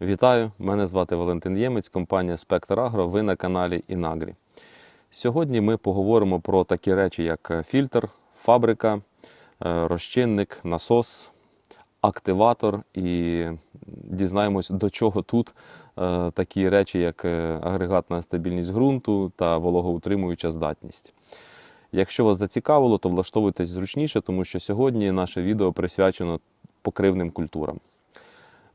Вітаю! Мене звати Валентин Ємець, компанія Спектр Агро. Ви на каналі Інагрі. Сьогодні ми поговоримо про такі речі, як е, фільтр, фабрика, е, розчинник, насос, активатор і дізнаємось, до чого тут е, такі речі, як агрегатна стабільність ґрунту та вологоутримуюча здатність. Якщо вас зацікавило, то влаштовуйтесь зручніше, тому що сьогодні наше відео присвячено покривним культурам.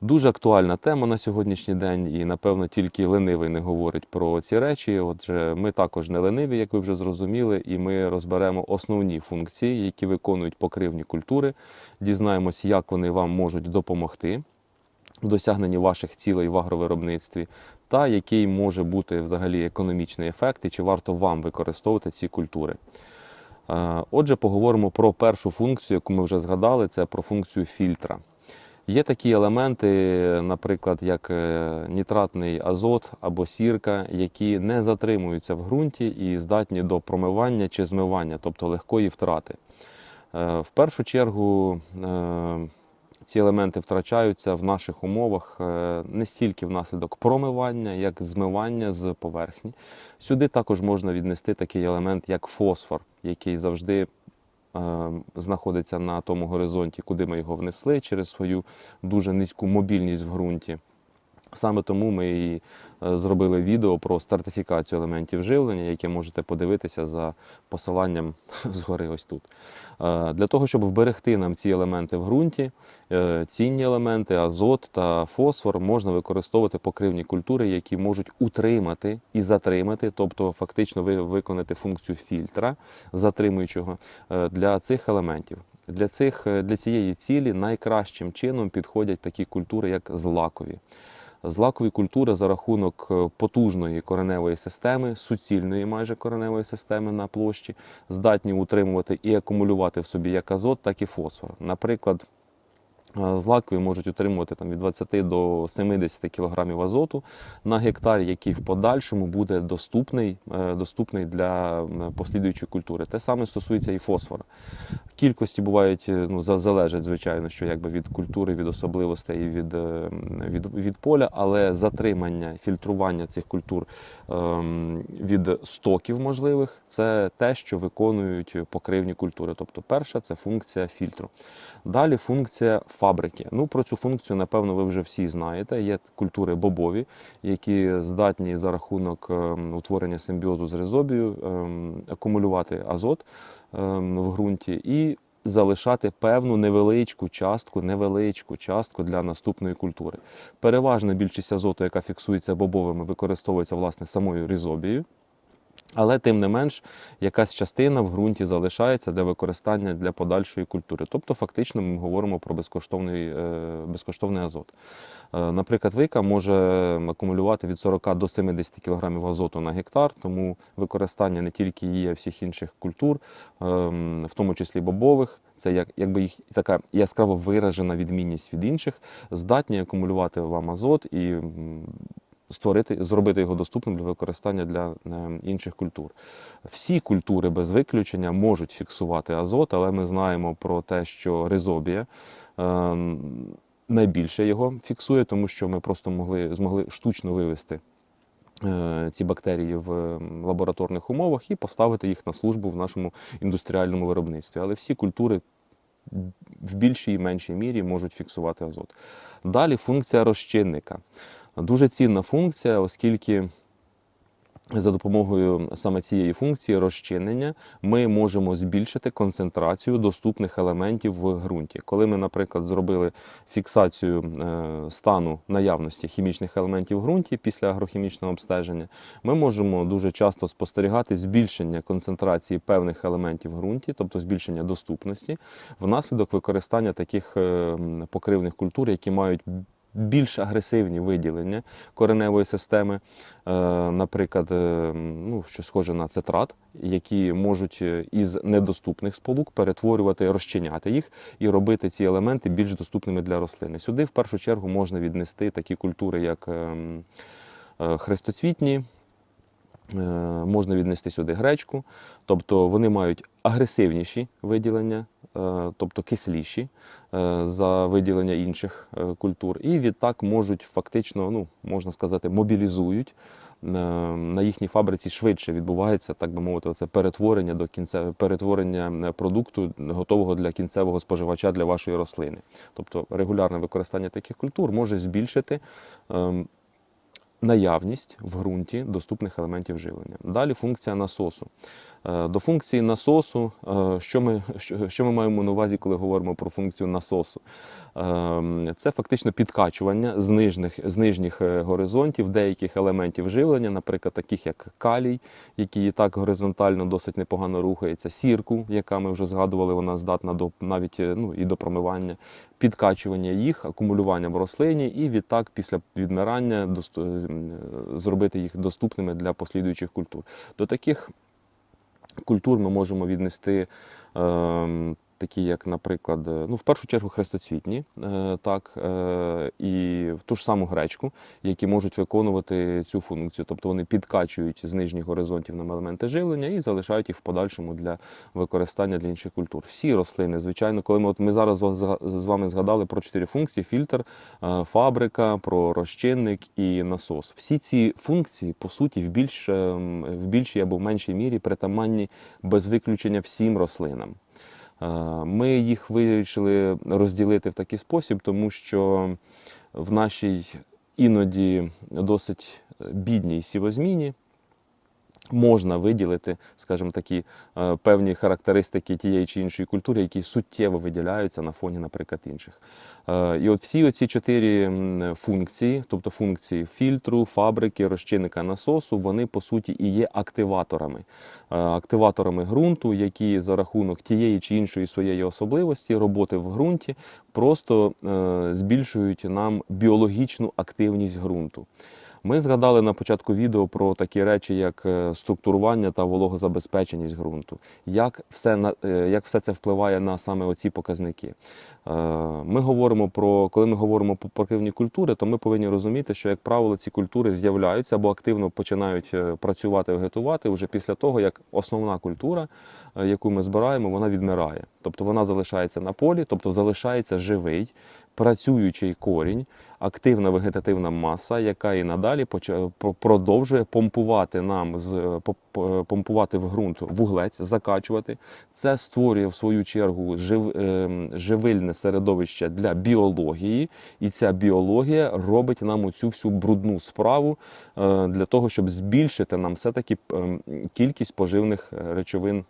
Дуже актуальна тема на сьогоднішній день, і напевно тільки ленивий не говорить про ці речі. Отже, ми також не лениві, як ви вже зрозуміли, і ми розберемо основні функції, які виконують покривні культури. Дізнаємось, як вони вам можуть допомогти в досягненні ваших цілей в агровиробництві, та який може бути взагалі економічний ефект, і чи варто вам використовувати ці культури. Е, Отже, поговоримо про першу функцію, яку ми вже згадали, це про функцію фільтра. Є такі елементи, наприклад, як е, нітратний азот або сірка, які не затримуються в ґрунті і здатні до промивання чи змивання, тобто легкої втрати. Е, В першу чергу е, ці елементи втрачаються в наших умовах не стільки внаслідок промивання, як змивання з поверхні. Сюди також можна віднести такий елемент, як фосфор, який завжди знаходиться на тому горизонті, куди ми його внесли через свою дуже низьку мобільність в ґрунті. Саме тому ми і е, зробили відео про стратифікацію елементів живлення, яке можете подивитися за посиланням згори ось тут. Е, Для того, щоб вберегти нам ці елементи в ґрунті, е, цінні елементи, азот та фосфор можна використовувати покривні культури, які можуть утримати і затримати, тобто фактично ви- виконати функцію фільтра, затримуючого для цих елементів. Для, цих, для цієї цілі найкращим чином підходять такі культури, як злакові. Злакові культури за рахунок е, потужної кореневої системи, суцільної майже кореневої системи на площі, здатні утримувати і акумулювати в собі як азот, так і фосфор. Наприклад, злакові можуть утримувати там, від 20 до 70 кг азоту на гектар, який в подальшому буде доступний, е, доступний для послідуючої культури. Те саме стосується і фосфора. Кількості бувають е, ну, залежать, звичайно, що якби від культури, від особливостей від, е, від, від поля, але затримання, фільтрування цих культур ем, від стоків можливих це те, що виконують покривні культури. Тобто, перша це функція фільтру. Далі функція фабрики. Ну, про цю функцію, напевно, ви вже всі знаєте. Є культури бобові, які здатні за рахунок ем, утворення симбіозу з резобією ем, акумулювати азот ем, в ґрунті і залишати певну невеличку частку, невеличку частку для наступної культури. Переважна більшість азоту, яка фіксується бобовими, використовується власне самою різобією. Але тим не менш, якась частина в ґрунті залишається для використання для подальшої культури. Тобто, фактично, ми говоримо про безкоштовний, е, безкоштовний азот. Е, Наприклад, вика може акумулювати від 40 до 70 кг азоту на гектар, тому використання не тільки її, а всіх інших культур, ем, в тому числі бобових, це як, якби їх така яскраво виражена відмінність від інших, здатні акумулювати вам азот і створити, зробити його доступним для використання для е, інших культур. Всі культури без виключення можуть фіксувати азот, але ми знаємо про те, що ризобія е, найбільше його фіксує, тому що ми просто могли, змогли штучно вивести е, ці бактерії в лабораторних умовах і поставити їх на службу в нашому індустріальному виробництві. Але всі культури в більшій і меншій мірі можуть фіксувати азот. Далі функція розчинника. Дуже цінна функція, оскільки за допомогою саме цієї функції розчинення ми можемо збільшити концентрацію доступних елементів в ґрунті. Коли ми, наприклад, зробили фіксацію е, стану наявності хімічних елементів в ґрунті після агрохімічного обстеження, ми можемо дуже часто спостерігати збільшення концентрації певних елементів в ґрунті, тобто збільшення доступності, внаслідок використання таких е, покривних культур, які мають більш агресивні виділення кореневої системи, е, наприклад, е, ну, що схоже на цитрат, які можуть е, із недоступних сполук перетворювати, розчиняти їх і робити ці елементи більш доступними для рослини. Сюди в першу чергу можна віднести такі культури, як ем, хрестоцвітні, Можна віднести сюди гречку, тобто вони мають агресивніші виділення, е, тобто кисліші е, за виділення інших е, культур, і відтак можуть фактично, ну можна сказати, мобілізують. Е, На їхній фабриці швидше відбувається, так би мовити, це перетворення до кінця перетворення е, продукту готового для кінцевого споживача для вашої рослини. Тобто регулярне використання таких культур може збільшити ем, наявність в ґрунті доступних елементів живлення. Далі функція насосу. Е, До функції насосу, е, що ми, що, ми маємо на увазі, коли говоримо про функцію насосу? Е, Це фактично підкачування з нижніх, з нижніх е, горизонтів деяких елементів живлення, наприклад, таких як калій, який і так горизонтально досить непогано рухається, сірку, яка ми вже згадували, вона здатна до навіть ну, і до промивання, підкачування їх, акумулювання в рослині, і відтак після відмирання зробити їх доступними для послідуючих культур. До таких культур ми можемо віднести. Такі, як, наприклад, е, ну, в першу чергу хрестоцвітні, е, так, е, і в ту ж саму гречку, які можуть виконувати цю функцію. Тобто вони підкачують з нижніх горизонтів нам елементи живлення і залишають їх в подальшому для використання для інших культур. Всі рослини, звичайно, коли ми, от ми зараз з- вами згадали про чотири функції: фільтр, фабрика, про розчинник і насос. Всі ці функції, по суті, в, більш, ем, в більшій або в меншій мірі притаманні без виключення всім рослинам. Е, Ми їх вирішили розділити в такий спосіб, тому що в нашій іноді досить бідній сівозміні можна виділити, скажімо, такі е, певні характеристики тієї чи іншої культури, які суттєво виділяються на фоні, наприклад, інших. Е, І от всі оці чотири функції, тобто функції фільтру, фабрики, розчинника насосу, вони по суті і є активаторами. Е, Активаторами ґрунту, які за рахунок тієї чи іншої своєї особливості роботи в ґрунті просто збільшують нам біологічну активність ґрунту. Ми згадали на початку відео про такі речі, як е, структурування та вологозабезпеченість ґрунту, як все, е, як все це впливає на саме оці показники. Е, Ми говоримо про, коли ми говоримо про покривні культури, то ми повинні розуміти, що, як правило, ці культури з'являються або активно починають працювати, вегетувати вже після того, як основна культура, яку ми збираємо, вона відмирає. Тобто вона залишається на полі, тобто залишається живий, працюючий корінь, активна вегетативна маса, яка і надалі продовжує помпувати нам з е, по- помпувати в ґрунт вуглець, закачувати. Це створює в свою чергу жив, ем, живильне середовище для біології, і ця біологія робить нам оцю всю брудну справу е, для того, щоб збільшити нам все-таки ем, кількість поживних е, речовин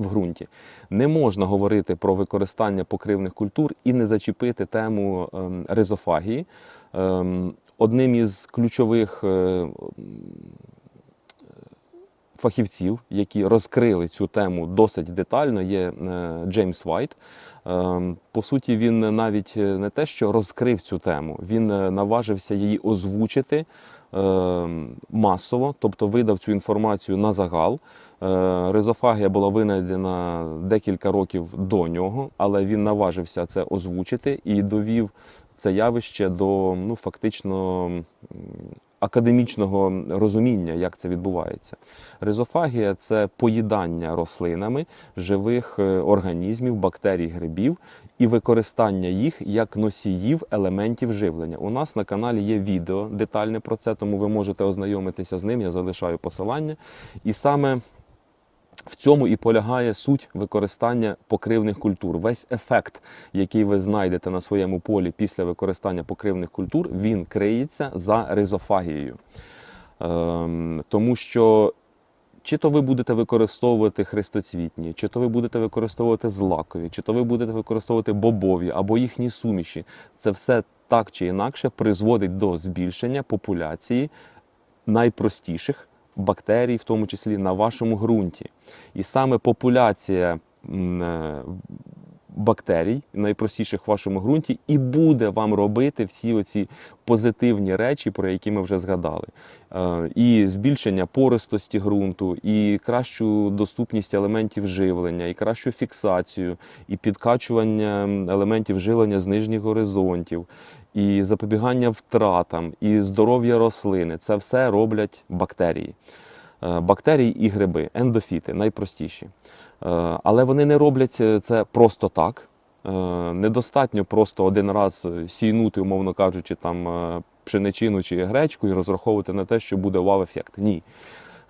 в ґрунті. Не можна говорити про використання покривних культур і не зачепити тему ем, ризофагії. Ем, Одним із ключових е, фахівців, які розкрили цю тему досить детально, є е, Джеймс Вайт. Ем, По суті, він навіть е, не те, що розкрив цю тему, він наважився її озвучити масово, тобто видав цю інформацію на загал. Е, Ризофагія була винайдена декілька років до нього, але він наважився це озвучити і довів це явище до ну, фактично академічного розуміння, як це відбувається. Ризофагія це поїдання рослинами живих е, організмів, бактерій, грибів і використання їх як носіїв елементів живлення. У нас на каналі є відео детальне про це, тому ви можете ознайомитися з ним. Я залишаю посилання. І саме в цьому і полягає суть використання покривних культур. Весь ефект, який ви знайдете на своєму полі після використання покривних культур, він криється за ризофагією. Ем, тому що чи то ви будете використовувати хрестоцвітні, чи то ви будете використовувати злакові, чи то ви будете використовувати бобові або їхні суміші, це все так чи інакше призводить до збільшення популяції найпростіших бактерій, в тому числі на вашому ґрунті. І саме популяція е, бактерій, найпростіших в вашому ґрунті, і буде вам робити всі оці позитивні речі, про які ми вже згадали. Е, І збільшення пористості ґрунту, і кращу доступність елементів живлення, і кращу фіксацію, і підкачування елементів живлення з нижніх горизонтів, і запобігання втратам, і здоров'я рослини це все роблять бактерії. Е, Бактерії і гриби, ендофіти, найпростіші. Е, Але вони не роблять е, це просто так. Е, Недостатньо просто один раз сійнути, умовно кажучи, там пшеничину чи гречку і розраховувати на те, що буде вау-ефект. Ні.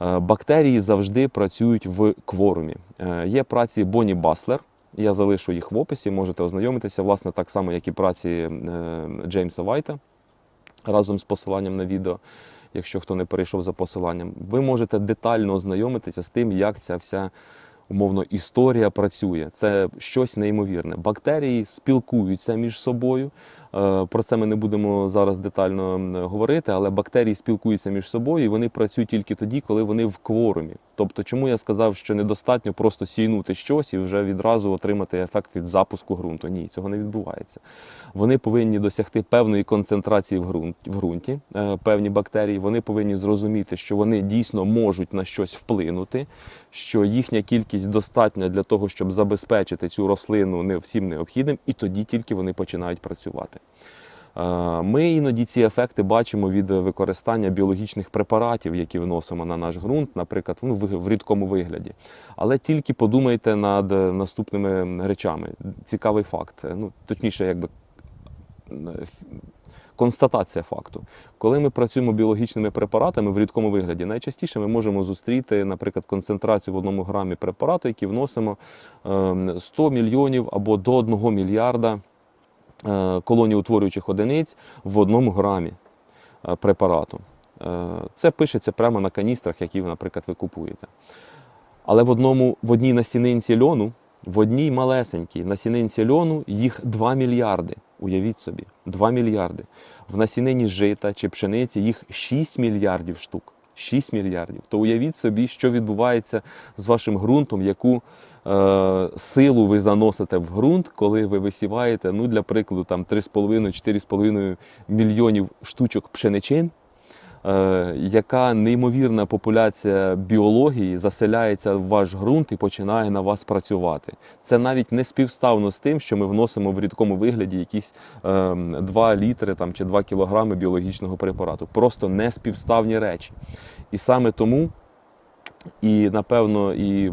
Бактерії завжди працюють в кворумі. Є праці Бонні Баслер. Я залишу їх в описі, можете ознайомитися, власне, так само, як і праці Джеймса Вайта разом з посиланням на відео, якщо хто не перейшов за посиланням. Ви можете детально ознайомитися з тим, як ця вся умовно історія працює. Це щось неймовірне. Бактерії спілкуються між собою. Е, Про це ми не будемо зараз детально говорити, але бактерії спілкуються між собою і вони працюють тільки тоді, коли вони в кворумі. Тобто, чому я сказав, що недостатньо просто сійнути щось і вже відразу отримати ефект від запуску ґрунту. Ні, цього не відбувається. Вони повинні досягти певної концентрації в ґрунті, е, певні бактерії. Вони повинні зрозуміти, що вони дійсно можуть на щось вплинути, що їхня кількість достатня для того, щоб забезпечити цю рослину не всім необхідним, і тоді тільки вони починають працювати. Ми іноді ці ефекти бачимо від використання біологічних препаратів, які вносимо на наш ґрунт, наприклад, ну, в рідкому вигляді. Але тільки подумайте над е, наступними речами. Цікавий факт. Ну, точніше, якби констатація факту. Коли ми працюємо біологічними препаратами в рідкому вигляді, найчастіше ми можемо зустріти, наприклад, концентрацію в одному грамі препарату, який вносимо ем, 100 мільйонів або до 1 мільярда е, колоніутворюючих одиниць в одному грамі е, препарату. Е, Це пишеться прямо на каністрах, які, ви, наприклад, ви купуєте. Але в, одному, в одній насінинці льону, в одній малесенькій насінинці льону їх 2 мільярди. Уявіть собі, 2 мільярди. В насіненні жита чи пшениці їх 6 мільярдів штук. 6 мільярдів. То уявіть собі, що відбувається з вашим ґрунтом, яку е, силу ви заносите в ґрунт, коли ви висіваєте, ну, для прикладу, там 3,5-4,5 мільйонів штучок пшеничин яка неймовірна популяція біології заселяється в ваш ґрунт і починає на вас працювати. Це навіть не співставно з тим, що ми вносимо в рідкому вигляді якісь е, 2 літри там, чи 2 кілограми біологічного препарату. Просто не співставні речі. І саме тому, і напевно, і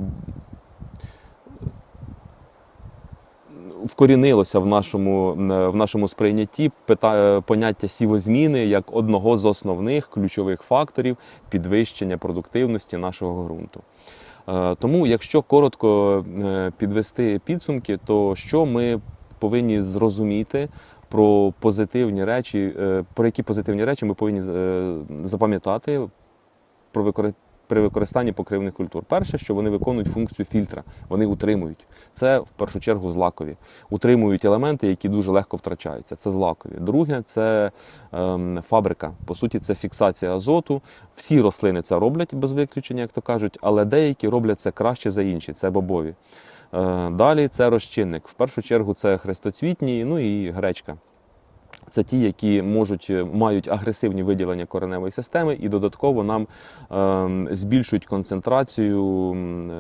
вкорінилося в нашому, в нашому сприйнятті поняття сівозміни як одного з основних ключових факторів підвищення продуктивності нашого ґрунту. Е, Тому, якщо коротко е, підвести підсумки, то що ми повинні зрозуміти про позитивні речі, е, про які позитивні речі ми повинні е, запам'ятати про при використанні покривних культур. Перше, що вони виконують функцію фільтра, вони утримують. Це в першу чергу злакові. Утримують елементи, які дуже легко втрачаються. Це злакові. Друге, це ем, фабрика. По суті, це фіксація азоту. Всі рослини це роблять без виключення, як то кажуть, але деякі роблять це краще за інші. Це бобові. Е, Далі це розчинник. В першу чергу це хрестоцвітні, ну і гречка. Це ті, які можуть мають агресивні виділення кореневої системи, і додатково нам ем, збільшують концентрацію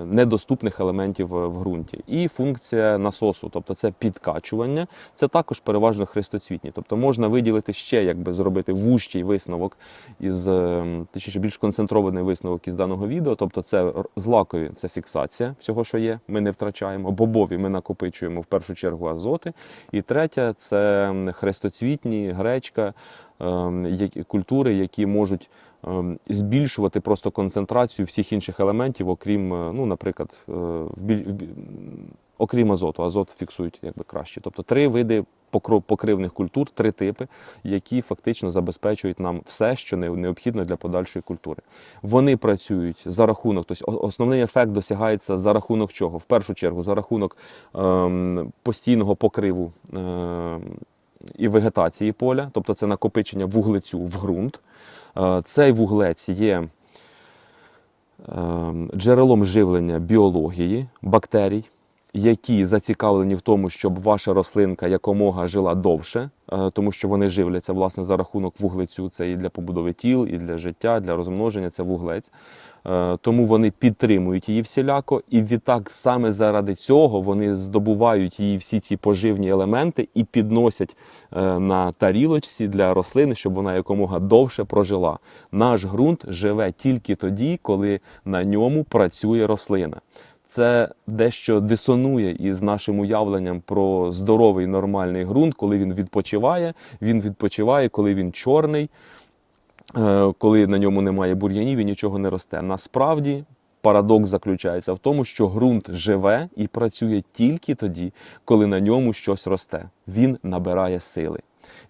недоступних елементів в в ґрунті. І функція насосу, тобто це підкачування, це також переважно хрестоцвітні. Тобто можна виділити ще, якби зробити вужчий висновок із ем, точніше більш концентрований висновок із даного відео. Тобто, це злакові, це фіксація всього, що є. Ми не втрачаємо. Бобові ми накопичуємо в першу чергу азоти. І третє це м, хрестоцвітні, гречка, ем, культури, які можуть ем, збільшувати просто концентрацію всіх інших елементів, окрім, е, ну, наприклад, е, окрім азоту. Азот фіксують якби краще. Тобто три види покривних культур, три типи, які фактично забезпечують нам все, що необхідно для подальшої культури. Вони працюють за рахунок, тобто основний ефект досягається за рахунок чого? В першу чергу за рахунок ем, постійного покриву. Ем, і вегетації поля, тобто це накопичення вуглецю в ґрунт. Е, Цей вуглець є ем, джерелом живлення біології, бактерій. Які зацікавлені в тому, щоб ваша рослинка якомога жила довше, е, тому що вони живляться власне за рахунок вуглецю. Це і для побудови тіл, і для життя, для розмноження. Це вуглець. Е, Тому вони підтримують її всіляко, і відтак саме заради цього вони здобувають її всі ці поживні елементи і підносять е, на тарілочці для рослини, щоб вона якомога довше прожила. Наш ґрунт живе тільки тоді, коли на ньому працює рослина. Це дещо дисонує із нашим уявленням про здоровий нормальний ґрунт, коли він відпочиває. Він відпочиває, коли він чорний, е, коли на ньому немає бур'янів і нічого не росте. Насправді парадокс заключається в тому, що ґрунт живе і працює тільки тоді, коли на ньому щось росте. Він набирає сили,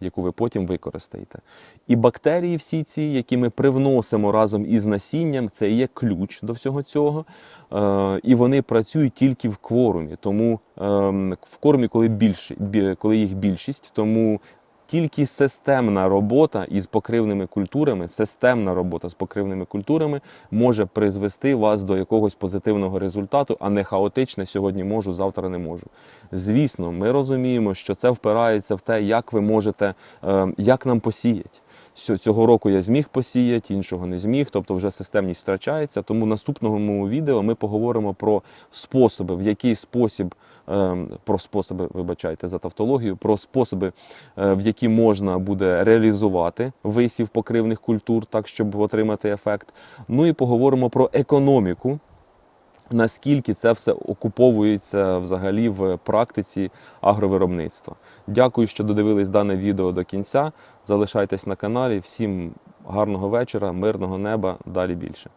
яку ви потім використаєте. І бактерії, всі ці, які ми привносимо разом із насінням, це є ключ до всього цього. Е, і вони працюють тільки в кворумі. Тому ем, в кормі, коли більше, коли їх більшість, тому тільки системна робота із покривними культурами, системна робота з покривними культурами може призвести вас до якогось позитивного результату, а не хаотичне сьогодні можу, завтра не можу. Звісно, ми розуміємо, що це впирається в те, як ви можете, е, як нам посіять. Цього року я зміг посіяти, іншого не зміг, тобто вже системність втрачається. Тому в наступному відео ми поговоримо про способи, в який спосіб, ем, про способи, вибачайте за тавтологію, про способи, е, в які можна буде реалізувати висів покривних культур, так щоб отримати ефект. Ну і поговоримо про економіку. Наскільки це все окуповується взагалі в практиці агровиробництва? Дякую, що додивились дане відео до кінця. Залишайтесь на каналі. Всім гарного вечора, мирного неба. Далі більше.